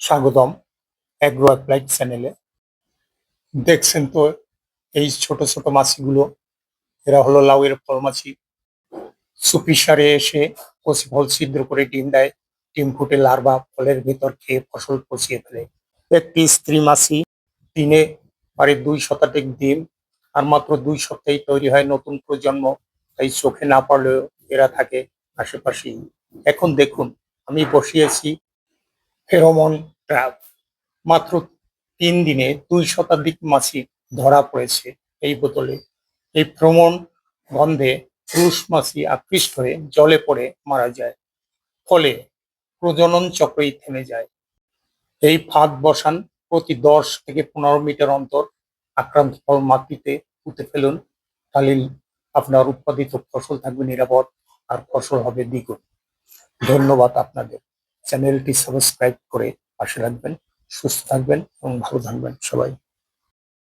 স্বাগতম agro applied চ্যানেলে দেখছেন তো এই ছোট ছোট মাছিগুলো, এরা হলো লাউয়ের ফল মাছি। সুপিসারে এসে কচি ফল ছিদ্র করে ডিম দেয়। ডিম ফুটে লার্ভা ফলের ভেতর খেয়ে ফসল পচিয়ে ফেলে। একটি স্ত্রী মাছি দিনে পারে দুই শতাধিক ডিম আর মাত্র দুই সপ্তাহে তৈরি হয় নতুন প্রজন্ম। তাই চোখে না পড়লেও এরা থাকে আশেপাশেই। এখন দেখুন, আমি বসিয়েছি ফেরোমন ট্র্যাপ। মাত্র তিন দিনে দুই শতাধিক মাছি ধরা পড়েছে এই বোতলে। এই ভ্রমণ গন্ধে পুরুষ মাছি আকৃষ্ট হয়ে জলে পড়ে মারা যায়। ফলে প্রজনন চক্রই থেমে যায়। এই ফাঁদ বসান প্রতি দশ থেকে পনেরো মিটার অন্তর আক্রান্ত ফল মাটিতে পুঁতে ফেলুন। তাহলে আপনার উৎপাদিত ফসল থাকবে নিরাপদ, আর ফসল হবে দ্বিগুণ। ধন্যবাদ আপনাদের। চ্যানেলটি সাবস্ক্রাইব করে পাশে রাখবেন সুস্থ থাকবেন এবং ভালো থাকবেন সবাই।